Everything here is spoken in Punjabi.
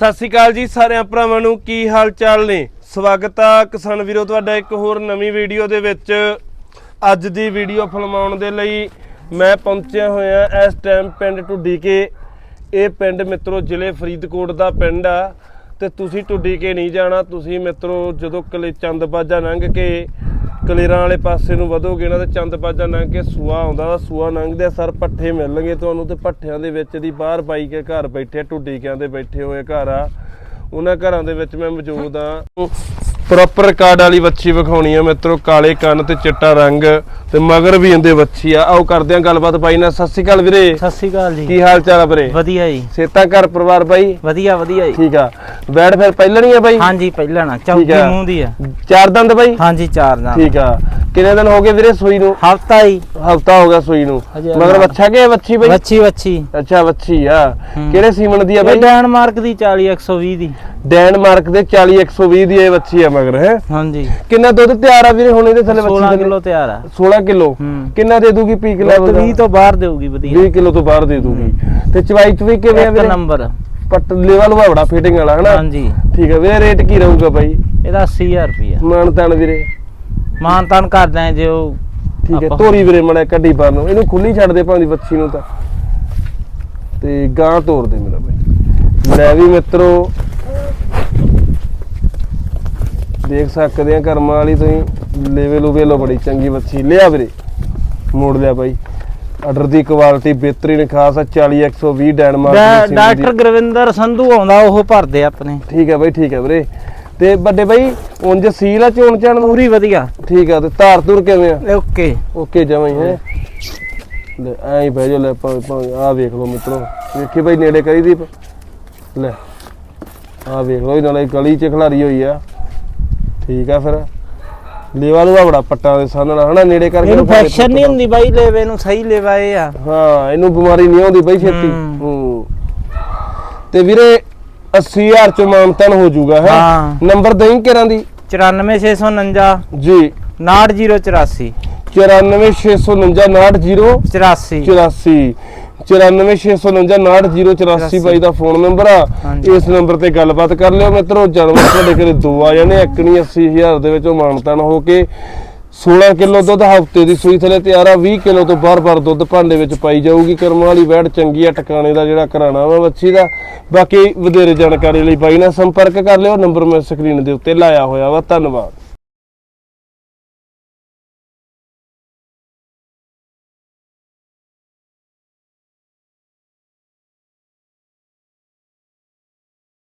ਸਤਿ ਸ਼੍ਰੀ ਅਕਾਲ ਜੀ ਸਾਰਿਆਂ ਭਰਾਵਾਂ ਨੂੰ, ਕੀ ਹਾਲ ਚਾਲ ਨੇ? ਸਵਾਗਤ ਆ ਕਿਸਾਨ ਵੀਰੋ, ਤੁਹਾਡਾ ਇੱਕ ਹੋਰ ਨਵੀਂ ਵੀਡੀਓ ਦੇ ਵਿੱਚ। ਅੱਜ ਦੀ ਵੀਡੀਓ ਫਿਲਮਾਉਣ ਦੇ ਲਈ ਮੈਂ ਪਹੁੰਚਿਆ ਹੋਇਆ ਇਸ ਟਾਈਮ ਪਿੰਡ ਟੁੱਡੀ ਕੇ ਇਹ ਪਿੰਡ ਮਿੱਤਰੋ, ਜ਼ਿਲ੍ਹੇ ਫਰੀਦਕੋਟ ਦਾ ਪਿੰਡ ਆ। ਤੇ ਤੁਸੀਂ ਟੁੱਡੀ ਕੇ ਨਹੀਂ ਜਾਣਾ, ਤੁਸੀਂ ਮਿੱਤਰੋ, ਜਦੋਂ ਕਲੇ ਚੰਦਬਾਜਾ ਲੰਘ ਕੇ ਕਲੇਰਾਂ ਵਾਲੇ ਪਾਸੇ ਨੂੰ ਵਧੋਗੇ ਨਾ ਤੇ ਚੰਦਬਾਜਾ ਲੰਘ ਕੇ ਸੂਆ ਆਉਂਦਾ ਸੂਆ ਲੰਘਦੇ ਸਰ ਪੱਠੇ ਮਿਲਣਗੇ ਤੁਹਾਨੂੰ ਤੇ ਪੱਠਿਆਂ ਦੇ ਵਿੱਚ ਦੀ ਬਾਹਰ ਬਾਈ ਕੇ ਘਰ ਬੈਠੇ ਢੁੱਡੀਕਿਆਂ ਦੇ ਬੈਠੇ ਹੋਏ ਘਰ ਆ। ਉਹਨਾਂ ਘਰਾਂ ਦੇ ਵਿੱਚ ਮੈਂ ਮੌਜੂਦ ਆ। ਪ੍ਰੋਪਰ ਕਾਰਡ ਵਾਲੀ ਵੱਛੀ ਵਿਖਾਉਣੀ ਆ ਮਿੱਤਰੋ ਕਾਲੇ ਕੰਨ ਤੇ ਚਿੱਟਾ ਰੰਗ ਤੇ ਮਗਰ ਵੀ ਇਹਦੇ ਵੱਛੀ ਆ। ਆਓ ਕਰਦੇ ਆ ਗੱਲਬਾਤ ਬਾਈ ਨਾਲ। ਸਤਿ ਸ਼੍ਰੀ ਅਕਾਲ ਵੀਰੇ। ਸਤਿ ਸ਼੍ਰੀ ਅਕਾਲ ਜੀ। ਕੀ ਹਾਲ ਚਾਲ ਆ ਵੀਰੇ? ਵਧੀਆ ਜੀ। ਸੇਤਾ ਘਰ ਪਰਿਵਾਰ ਬਾਈ? ਵਧੀਆ ਵਧੀਆ ਜੀ। ਠੀਕ ਆ। ਬੈਠ ਫਿਰ ਪਹਿਲਾਂ ਆ ਬਾਈ? ਹਾਂਜੀ ਪਹਿਲਾਂ ਨਾ। ਮੂੰਹ ਦੀ ਆ। ਚਾਰ ਦੰਦ ਬਾਈ? ਹਾਂਜੀ ਚਾਰ ਦਾ ਠੀਕ ਆ। ਕਿੰਨੇ ਦਿਨ ਹੋ ਗਏ ਵੀਰੇ ਸੂਈ ਨੂੰ? ਹਫਤਾ ਜੀ ਹਫਤਾ ਹੋ ਗਿਆ ਸੂਈ ਨੂੰ। ਮਗਰ। ਬੱਚਾ ਕੇ ਵੱਛੀ ਬਾਈ? ਵੱਛੀ ਵੱਛੀ। ਅੱਛਾ ਵੱਛੀ ਆ। ਹੂੰ। ਕਿਹੜੇ ਸੀਮਨ ਦੀ ਆ ਬਾਈ? ਡੈਨਮਾਰਕ ਦੀ 40 120 ਦੀ। ਡੈਨਮਾਰਕ ਦੇ 40 120 ਦੀ ਇਹ ਵੱਛੀ ਆ ਮਗਰ ਹੈ? ਹਾਂਜੀ। ਕਿੰਨਾ ਦੁੱਧ ਤਿਆਰ ਆ ਵੀਰੇ ਹੁਣ ਇਹਦੇ ਥੱਲੇ ਵੱਛੀ 16 ਦੇ ਕਿਲੋ ਤਿਆਰ ਆ। 16 ਕਿਲੋ। ਹੂੰ। ਕਿੰਨਾ ਦੇ ਦੂਗੀ ਪੀਕ ਲੈਵਲ ਦਾ 20 ਤੋਂ ਬਾਹਰ ਦੇਊਗੀ ਵਧੀਆ। 20 ਕਿਲੋ ਤੋਂ ਬਾਹਰ ਦੇ ਦੂਗੀ। ਤੇ ਚਵਾਈ ਚਵੀ ਕਿਵੇਂ ਆ ਵੀਰੇ? ਨੰਬਰ। ਪੱਟ ਲੈਵਲ ਵਾ ਬੜਾ ਫਿਟਿੰਗ ਵਾਲਾ ਹਨਾ? ਹਾਂਜੀ। ਠੀਕ ਹੈ ਵੀਰੇ ਰੇਟ ਕੀ ਰਹੂਗਾ ਬਾਈ? ਇਹਦਾ 80000 ਰੁਪਿਆ ਮਾਨ ਤਾਨ ਵੀਰੇ। ਮਾਨ ਤਾਨ ਕਰਦੇ ਆ ਜੇ ਉਹ ਠੀਕ ਹੈ ਤੋਰੀ ਵੀਰੇ ਮੜਾ ਕੱਢੀ ਪਾ ਨੂੰ। ਇਹਨੂੰ ਖੁੱਲੀ ਛੱਡ ਦੇ ਭਾਂਦੀ ਵੱਛੀ ਨੂੰ ਤਾਂ। ਤੇ ਗਾਂ ਤੋਰ ਦੇ ਮੇਰਾ ਬਾਈ। ਲੈ ਵੀ ਮਿੱਤਰੋ ਦੇਖ ਸਕਦੇ ਆ ਕਰਮਾਂ ਵਾਲੀ ਤੁਸੀਂ। ਲੇਵੇ ਲੂਵੇ ਲੋ ਬੜੀ ਚੰਗੀ ਵੱਛੀ। ਲਿਆ ਵੀਰੇ। ਮੋੜ ਲਿਆ ਬਾਈ। ਆਰਡਰ ਦੀ ਕੁਆਲਿਟੀ ਬਿਹਤਰੀਨ ਖਾਸ ਆ 40 120 ਡੈਨਮਾਰਕ ਦੀ ਦੀ। ਡਾਕਟਰ ਗੁਰਵਿੰਦਰ ਸੰਧੂ ਆਉਂਦਾ ਉਹ ਭਰਦੇ ਆਪਣੇ। ਠੀਕ ਹੈ ਬਾਈ ਠੀਕ ਹੈ ਵੀਰੇ। ਤੇ ਵੱਡੇ ਬਾਈ ਉਂਝ ਸੀਲ ਆ ਚੋਣ ਚਾਣ ਪੂਰੀ ਵਧੀਆ। ਠੀਕ ਆ ਤੇ ਧਾਰ ਧੁਰ ਕਿਵੇਂ ਆ? ਓਕੇ। ਓਕੇ ਜਮਾਂ ਹੀ ਹੈ। ਲੈ ਐਂ ਹੀ ਬਹਿ ਜਾ ਲੈ ਆਹ ਵੇਖ ਲਓ ਮਿੱਤਰੋ। ਵੇਖੀ ਬਾਈ ਨੇੜੇ ਕਰੀ ਦੀਪ ਲੈ ਆਹ ਵੇਖ ਲਓ ਇਹ ਨਾਲੇ ਗਲੀ ਚ ਖਲਾਰੀ ਹੋਈ ਆ। ਠੀਕ ਆ ਫਿਰ। ਲੇਵਾ ਲੂਆ ਬੜਾ ਪੱਟਾਂ ਦੇ ਸਾਹਮਣੇ ਹਨਾ ਨੇੜੇ ਕਰਕੇ ਇਹਨੂੰ ਭਾਵੇਂ ਫੈਕਸ਼ਨ ਨਹੀਂ ਹੁੰਦੀ ਬਾਈ ਲੈਵੇ ਨੂੰ ਸਹੀ ਲੈਵਾ ਇਹ ਆ ਹਾਂ ਇਹਨੂੰ ਬਿਮਾਰੀ ਨਹੀਂ ਆਉਂਦੀ ਬਈ ਛੇਤੀ। ਹੂੰ। ਤੇ ਵੀਰੇ 80000 ਚ ਮਾਨਤਨ ਹੋ ਜਾਊਗਾ ਹੈ? ਹਾਂ। ਨੰਬਰ ਦੇਈਂ ਕਿਰਾਂ ਦੀ? 94649 ਜੀ। 69084 94649 84 84 94649 ਬਾਈ ਦਾ ਫੋਨ ਨੰਬਰ ਆ। ਇਸ ਨੰਬਰ ਤੇ ਗੱਲਬਾਤ ਕਰ ਲਿਓ ਮਿੱਤਰੋ। ਜਾਨਵਰ ਤੁਹਾਡੇ ਘਰੇ ਦੋ ਆ ਜਾਣੇ ਇੱਕ ਨਹੀਂ 80000 ਦੇ ਵਿੱਚੋਂ ਮਾਨਤਨ ਹੋ ਕੇ 16 ਕਿਲੋ ਦੁੱਧ ਹਫ਼ਤੇ ਦੀ ਸੂਈ ਥਲੇ ਤਿਆਰ ਆ। 20 ਕਿਲੋ ਤੋਂ ਬਾਰ-ਬਾਰ ਦੁੱਧ ਭਾਂਡੇ ਵਿੱਚ ਪਾਈ ਜਾਊਗੀ। ਕਰਮ ਵਾਲੀ ਵੈੜ ਚੰਗੀ ਆ ਟਿਕਾਣੇ ਦਾ ਜਿਹੜਾ ਘਰਾਣਾ ਵਾ ਬੱਚੀ ਦਾ। ਬਾਕੀ ਵਧੇਰੇ ਜਾਣਕਾਰੀ ਲਈ ਬਾਈ ਨਾਲ ਸੰਪਰਕ ਕਰ ਲਿਓ। ਨੰਬਰ ਮੈਂ ਸਕਰੀਨ ਦੇ ਉੱਤੇ ਲਾਇਆ ਹੋਇਆ ਵਾ। ਧੰਨਵਾਦ।